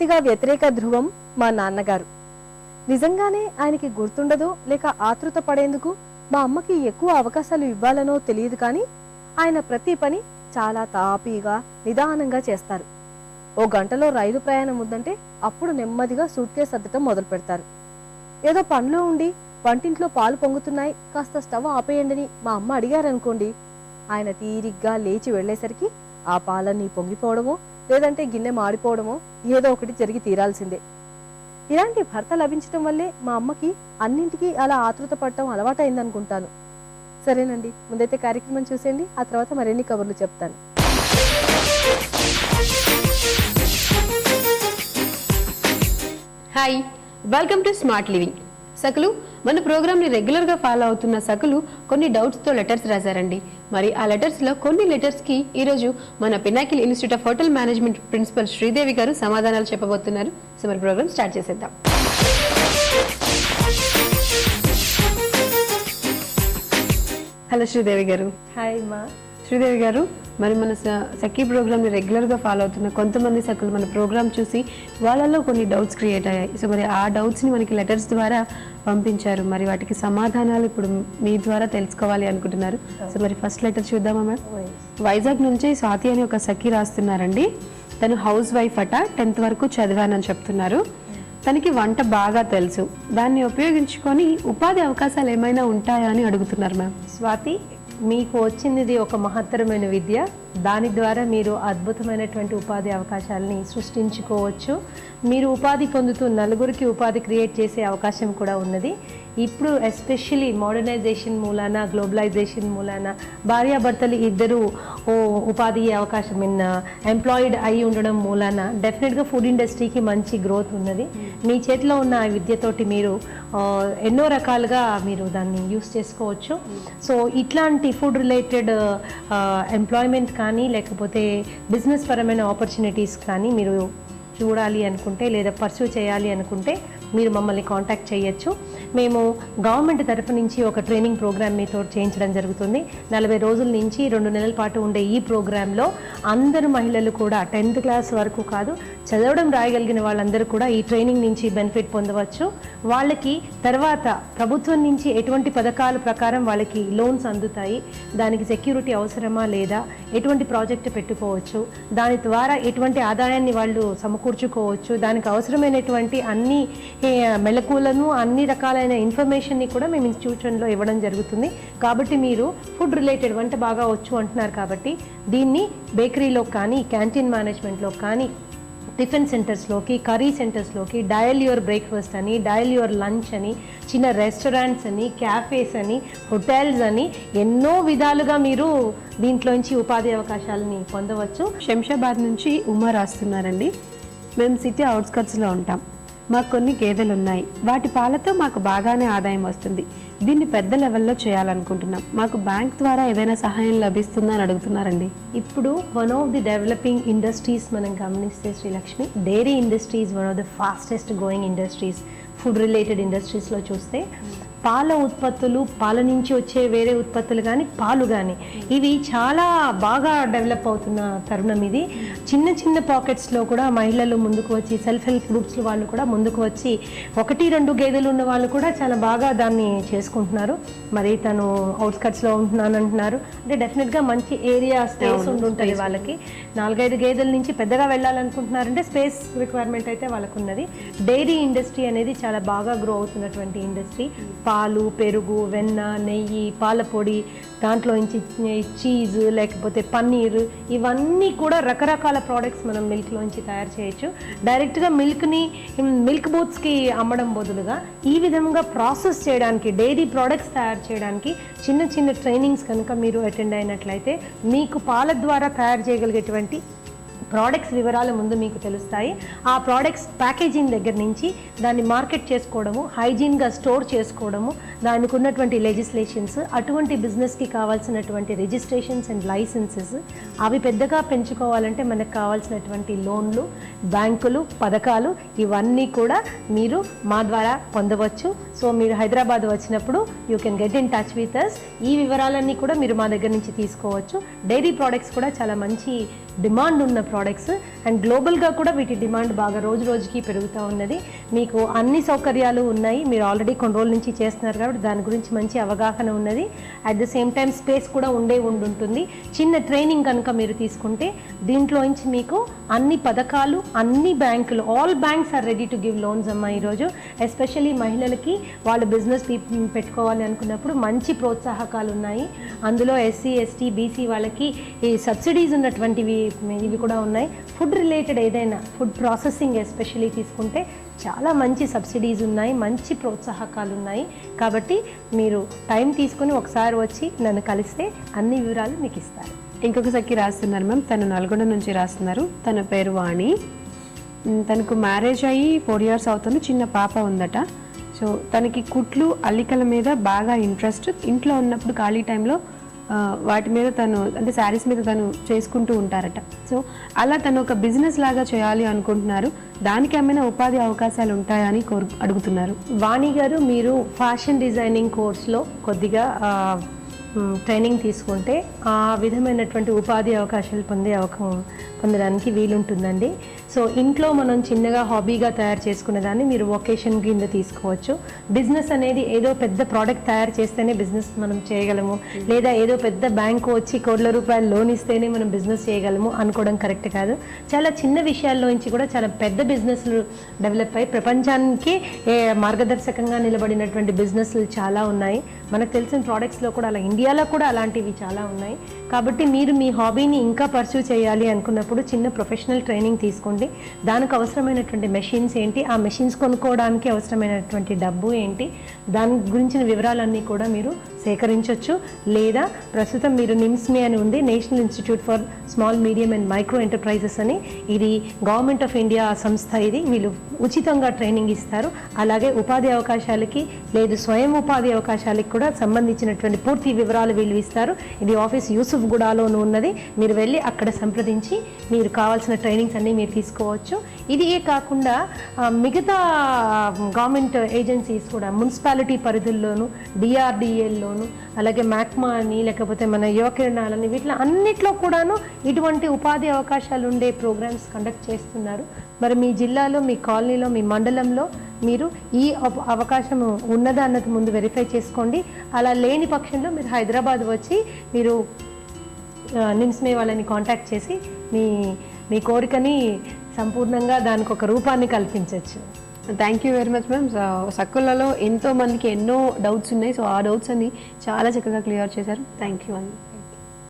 పూర్తిగా వ్యతిరేక ధ్రువం మా నాన్నగారు. నిజంగానే ఆయనకి గుర్తుండదో లేక ఆతృత పడేందుకు మా అమ్మకి ఎక్కువ అవకాశాలు ఇవ్వాలనో తెలియదు కానీ ఆయన ప్రతి పని చాలా తాపీగా నిదానంగా చేస్తారు. ఓ గంటలో రైలు ప్రయాణం ఉందంటే అప్పుడు నెమ్మదిగా సూట్కే సర్దటం మొదలు పెడతారు. ఏదో పనిలో ఉండి వంటింట్లో పాలు పొంగుతున్నాయి కాస్త స్టవ్ ఆపేయండిని మా అమ్మ అడిగారనుకోండి ఆయన తీరిగ్గా లేచి వెళ్ళేసరికి ఆ పాలన్నీ పొంగిపోవడమో లేదంటే గిన్నె మాడిపోవడమో ఏదో ఒకటి జరిగి తీరాల్సిందే. ఇలాంటి భర్త లభించడం వల్లే మా అమ్మకి అన్నింటికీ అలా ఆతృత పడటం అలవాటైందనుకుంటాను. సరేనండి ముందైతే కార్యక్రమం చూసేయండి ఆ తర్వాత మరిన్ని కబుర్లు చెప్తాను. Hi welcome to smart living. సకులు మన ప్రోగ్రామ్ని రెగ్యులర్గా రెగ్యులర్గా ఫాలో అవుతున్న సకులు కొన్ని డౌట్స్తో లెటర్స్ రాశారండి. మరి ఆ లెటర్స్లో కొన్ని లెటర్స్కి మన Pinnacle Institute of Hotel Management principal Sridevi గారు సమాధానాలు చెప్పబోతున్నారు. సో మరి ప్రోగ్రామ్ స్టార్ట్ చేసేద్దాం. హలో శ్రీదేవి గారు. హాయ్ మా శ్రీదేవి గారు మరి మన సఖీ ప్రోగ్రామ్ని రెగ్యులర్గా ఫాలో అవుతున్న కొంతమంది సఖులు మన ప్రోగ్రామ్ చూసి వాళ్ళలో కొన్ని డౌట్స్ క్రియేట్ అయ్యాయి. సో మరి ఆ డౌట్స్ని మనకి లెటర్స్ ద్వారా పంపించారు. మరి వాటికి సమాధానాలు ఇప్పుడు మీ ద్వారా తెలుసుకోవాలి అనుకుంటున్నారు. సో మరి ఫస్ట్ లెటర్ చూద్దామా మ్యామ్? వైజాగ్ నుంచి స్వాతి అని ఒక సఖి రాస్తున్నారండి. తను హౌస్ వైఫ్ అట టెన్త్ వరకు చదివానని చెప్తున్నారు. తనకి వంట బాగా తెలుసు. దాన్ని ఉపయోగించుకొని ఉపాధి అవకాశాలు ఏమైనా ఉంటాయా అని అడుగుతున్నారు మ్యామ్. స్వాతి మీకు వచ్చింది ఒక మహత్తరమైన విద్య. దాని ద్వారా మీరు అద్భుతమైనటువంటి ఉపాధి అవకాశాలని సృష్టించుకోవచ్చు. మీరు ఉపాధి పొందుతూ నలుగురికి ఉపాధి క్రియేట్ చేసే అవకాశం కూడా ఉన్నది. ఇప్పుడు ఎస్పెషలీ మోడర్నైజేషన్ మూలాన గ్లోబలైజేషన్ మూలాన భార్యాభర్తలు ఇద్దరు ఓ ఉపాధి అవకాశం మీన్ ఎంప్లాయిడ్ అయి ఉండడం మూలాన డెఫినెట్గా ఫుడ్ ఇండస్ట్రీకి మంచి గ్రోత్ ఉన్నది. మీ చేతిలో ఉన్న ఆ విద్యతోటి మీరు ఎన్నో రకాలుగా మీరు దాన్ని యూస్ చేసుకోవచ్చు. సో ఇట్లాంటి ఫుడ్ రిలేటెడ్ ఎంప్లాయ్మెంట్ కానీ లేకపోతే బిజినెస్ పరమైన ఆపర్చునిటీస్ కానీ మీరు చూడాలి అనుకుంటే లేదా పర్సూ చేయాలి అనుకుంటే మీరు మమ్మల్ని కాంటాక్ట్ చేయొచ్చు. మేము గవర్నమెంట్ తరఫు నుంచి ఒక ట్రైనింగ్ ప్రోగ్రామ్ మీతో చేయించడం జరుగుతుంది. నలభై రోజుల నుంచి రెండు నెలల పాటు ఉండే ఈ ప్రోగ్రాంలో అందరు మహిళలు కూడా టెన్త్ క్లాస్ వరకు కాదు చదవడం రాయగలిగిన వాళ్ళందరూ కూడా ఈ ట్రైనింగ్ నుంచి బెనిఫిట్ పొందవచ్చు. వాళ్ళకి తర్వాత ప్రభుత్వం నుంచి ఎటువంటి పథకాల ప్రకారం వాళ్ళకి లోన్స్ అందుతాయి దానికి సెక్యూరిటీ అవసరమా లేదా ఎటువంటి ప్రాజెక్ట్ పెట్టుకోవచ్చు దాని ద్వారా ఎటువంటి ఆదాయాన్ని వాళ్ళు సమకూర్చుకోవచ్చు దానికి అవసరమైనటువంటి అన్ని మెలకువలను అన్ని రకాలైన ఇన్ఫర్మేషన్ని కూడా మేము ఇన్స్టిట్యూషన్లో ఇవ్వడం జరుగుతుంది. కాబట్టి మీరు ఫుడ్ రిలేటెడ్ వంట బాగా వచ్చు అంటున్నారు కాబట్టి దీన్ని బేకరీలో కానీ క్యాంటీన్ మేనేజ్మెంట్లో కానీ టిఫిన్ సెంటర్స్లోకి కర్రీ సెంటర్స్లోకి డయల్ యువర్ బ్రేక్ఫాస్ట్ అని డయల్ యువర్ లంచ్ అని చిన్న రెస్టారెంట్స్ అని క్యాఫేస్ అని హోటల్స్ అని ఎన్నో విధాలుగా మీరు దీంట్లోంచి ఉపాధి అవకాశాలని పొందవచ్చు. శంషాబాద్ నుంచి ఉమా రాస్తున్నారండి. మేము సిటీ అవుట్స్కట్స్లో ఉంటాం. మాకు కొన్ని గేదెలు ఉన్నాయి వాటి పాలతో మాకు బాగానే ఆదాయం వస్తుంది. దీన్ని పెద్ద లెవెల్లో చేయాలనుకుంటున్నాం. మాకు బ్యాంక్ ద్వారా ఏదైనా సహాయం లభిస్తుందా అని అడుగుతున్నారండి. ఇప్పుడు one of the developing industries మనం గమనిస్తే Srilakshmi dairy industries one of the fastest going industries food related ఇండస్ట్రీస్లో చూస్తే పాల ఉత్పత్తులు పాల నుంచి వచ్చే వేరే ఉత్పత్తులు కానీ పాలు కానీ ఇవి చాలా బాగా డెవలప్ అవుతున్న తరుణం ఇది. చిన్న చిన్న పాకెట్స్లో కూడా మహిళలు ముందుకు వచ్చి సెల్ఫ్ హెల్ప్ గ్రూప్స్ వాళ్ళు కూడా ముందుకు వచ్చి ఒకటి రెండు గేదెలు ఉన్న వాళ్ళు కూడా చాలా బాగా దాన్ని చేసుకుంటున్నారు. మరి తను అవుట్స్కట్స్లో ఉంటున్నాను అంటున్నారు అంటే డెఫినెట్గా మంచి ఏరియా స్పేస్ ఉంటుంటుంది వాళ్ళకి. నాలుగైదు గేదెల నుంచి పెద్దగా వెళ్ళాలనుకుంటున్నారంటే స్పేస్ రిక్వైర్మెంట్ అయితే వాళ్ళకు ఉన్నది డైరీ ఇండస్ట్రీ అనేది చాలా బాగా గ్రో అవుతున్నటువంటి ఇండస్ట్రీ పాలు పెరుగు వెన్న నెయ్యి పాల పొడి దాంట్లో నుంచి చీజ్ లేకపోతే పన్నీర్ ఇవన్నీ కూడా రకరకాల ప్రోడక్ట్స్ మనం మిల్క్లోంచి తయారు చేయొచ్చు. డైరెక్ట్గా మిల్క్ని మిల్క్ బోట్స్కి అమ్మడం బదులుగా ఈ విధంగా ప్రాసెస్ చేయడానికి డైరీ ప్రోడక్ట్స్ తయారు చేయడానికి చిన్న చిన్న ట్రైనింగ్స్ కనుక మీరు అటెండ్ అయినట్లయితే మీకు పాల ద్వారా తయారు చేయగలిగేటువంటి ప్రోడక్ట్స్ వివరాలు ముందు మీకు తెలుస్తాయి. ఆ ప్రోడక్ట్స్ ప్యాకేజింగ్ దగ్గర నుంచి దాన్ని మార్కెట్ చేసుకోవడము హైజీన్గా స్టోర్ చేసుకోవడము దానికి ఉన్నటువంటి లెజిస్లేషన్స్ అటువంటి బిజినెస్కి కావాల్సినటువంటి రిజిస్ట్రేషన్స్ అండ్ లైసెన్సెస్ అవి పెద్దగా పెంచుకోవాలంటే మనకు కావాల్సినటువంటి లోన్లు బ్యాంకులు పథకాలు ఇవన్నీ కూడా మీరు మా ద్వారా పొందవచ్చు. సో మీరు హైదరాబాద్ వచ్చినప్పుడు you can get in touch with us ఈ వివరాలన్నీ కూడా మీరు మా దగ్గర నుంచి తీసుకోవచ్చు. డైరీ ప్రోడక్ట్స్ కూడా చాలా మంచి డిమాండ్ ఉన్న ప్రోడక్ట్స్ అండ్ గ్లోబల్గా కూడా వీటి డిమాండ్ బాగా రోజు రోజుకి పెరుగుతూ ఉన్నది. మీకు అన్ని సౌకర్యాలు ఉన్నాయి. మీరు ఆల్రెడీ కొన్ని రోజుల నుంచి చేస్తున్నారు కాబట్టి దాని గురించి మంచి అవగాహన ఉన్నది. At the same time space కూడా ఉండే ఉండుంటుంది. చిన్న ట్రైనింగ్ కనుక మీరు తీసుకుంటే దీంట్లోంచి మీకు అన్ని పథకాలు అన్ని బ్యాంకులు all banks are ready to give loans అమ్మా ఈరోజు. ఎస్పెషల్లీ మహిళలకి వాళ్ళు బిజినెస్ పెట్టుకోవాలి అనుకున్నప్పుడు మంచి ప్రోత్సాహకాలు ఉన్నాయి. అందులో ఎస్సీ ఎస్టీ బీసీ వాళ్ళకి ఈ సబ్సిడీస్ ఉన్నటువంటివి ఇవి కూడా ఉన్నాయి. ఫుడ్ రిలేటెడ్ ఏదైనా ఫుడ్ ప్రాసెసింగ్ ఎస్పెషల్లీ తీసుకుంటే చాలా మంచి సబ్సిడీస్ ఉన్నాయి మంచి ప్రోత్సాహకాలు ఉన్నాయి. కాబట్టి మీరు టైం తీసుకుని ఒకసారి వచ్చి నన్ను కలిస్తే అన్ని వివరాలు మీకు ఇస్తారు. ఇంకొకసారి రాస్తున్నారు మ్యామ్ తను నల్గొండ నుంచి రాస్తున్నారు. తన పేరు వాణి. తనకు మ్యారేజ్ అయ్యి ఫోర్ ఇయర్స్ అవుతుంది. చిన్న పాప ఉందట. సో తనకి కుట్లు అల్లికల మీద బాగా ఇంట్రెస్ట్ ఇంట్లో ఉన్నప్పుడు ఖాళీ టైంలో వాటి మీద తను అంటే శారీస్ మీద తను చేసుకుంటూ ఉంటారట. సో అలా తను ఒక బిజినెస్ లాగా చేయాలి అనుకుంటున్నారు. దానికి ఏమైనా ఉపాధి అవకాశాలు ఉంటాయని కోరు అడుగుతున్నారు. వాణి గారు మీరు ఫ్యాషన్ డిజైనింగ్ కోర్స్లో కొద్దిగా ట్రైనింగ్ తీసుకుంటే ఆ విధమైనటువంటి ఉపాధి అవకాశాలు పొందే అవకాశం పొందడానికి వీలుంటుందండి. సో ఇంట్లో మనం చిన్నగా హాబీగా తయారు చేసుకునే దాన్ని మీరు వొకేషన్ కింద తీసుకోవచ్చు. బిజినెస్ అనేది ఏదో పెద్ద ప్రోడక్ట్ తయారు చేస్తేనే బిజినెస్ మనం చేయగలము. లేదా ఏదో పెద్ద బ్యాంకు వచ్చి కోట్ల రూపాయలు లోన్ ఇస్తేనే మనం బిజినెస్ చేయగలము అనుకోవడం కరెక్ట్ కాదు. చాలా చిన్న విషయాల్లో నుంచి కూడా చాలా పెద్ద బిజినెస్లు డెవలప్ అయ్యి ప్రపంచానికి మార్గదర్శకంగా నిలబడినటువంటి బిజినెస్లు చాలా ఉన్నాయి. మనకు తెలిసిన ప్రోడక్ట్స్లో కూడా అలా ఇండియాలో కూడా అలాంటివి చాలా ఉన్నాయి. కాబట్టి మీరు మీ హాబీని ఇంకా పర్సూ చేయాలి అనుకున్నప్పుడు చిన్న ప్రొఫెషనల్ ట్రైనింగ్ తీసుకోండి. దానికి అవసరమైనటువంటి మెషిన్స్ ఏంటి? ఆ మెషిన్స్ కొనుక్కోవడానికి అవసరమైనటువంటి డబ్బు ఏంటి? దాని గురించిన వివరాలన్నీ కూడా మీరు సేకరించవచ్చు లేదా ప్రస్తుతం మీరు నిమ్స్మి అని ఉంది National Institute for Small Medium and Micro Enterprises అని. ఇది గవర్నమెంట్ ఆఫ్ ఇండియా సంస్థ ఇది. వీళ్ళు ఉచితంగా ట్రైనింగ్ ఇస్తారు. అలాగే ఉపాధి అవకాశాలకి లేదు స్వయం ఉపాధి అవకాశాలకి కూడా సంబంధించినటువంటి పూర్తి వివరాలు వీళ్ళు ఇస్తారు. ఇది ఆఫీస్ యూసుఫ్ గుడాలోను ఉన్నది. మీరు వెళ్ళి అక్కడ సంప్రదించి మీరు కావాల్సిన ట్రైనింగ్స్ అన్నీ మీరు తీసుకోవచ్చు. ఇది ఏ కాకుండా మిగతా గవర్నమెంట్ ఏజెన్సీస్ కూడా మున్సిపాలిటీ పరిధుల్లోను డిఆర్డిఎల్లోను అలాగే మ్యాక్మా అని లేకపోతే మన యువకిరణాలని వీటిలో అన్నిట్లో కూడాను ఇటువంటి ఉపాధి అవకాశాలు ఉండే ప్రోగ్రామ్స్ కండక్ట్ చేస్తున్నారు. మరి మీ జిల్లాలో మీ కాలనీలో మీ మండలంలో మీరు ఈ అవకాశం ఉన్నదా అన్నది ముందు వెరిఫై చేసుకోండి. అలా లేని పక్షంలో మీరు హైదరాబాద్ వచ్చి మీరు నిమ్స్మే వాళ్ళని కాంటాక్ట్ చేసి మీ మీ కోరికని సంపూర్ణంగా దానికి ఒక రూపాన్ని కల్పించవచ్చు thank you very much ma'am సక్కులలో ఎంతో మందికి ఎన్నో డౌట్స్ ఉన్నాయి. సో ఆ డౌట్స్ అన్ని చాలా చక్కగా క్లియర్ చేశారు. థ్యాంక్ యూ అండి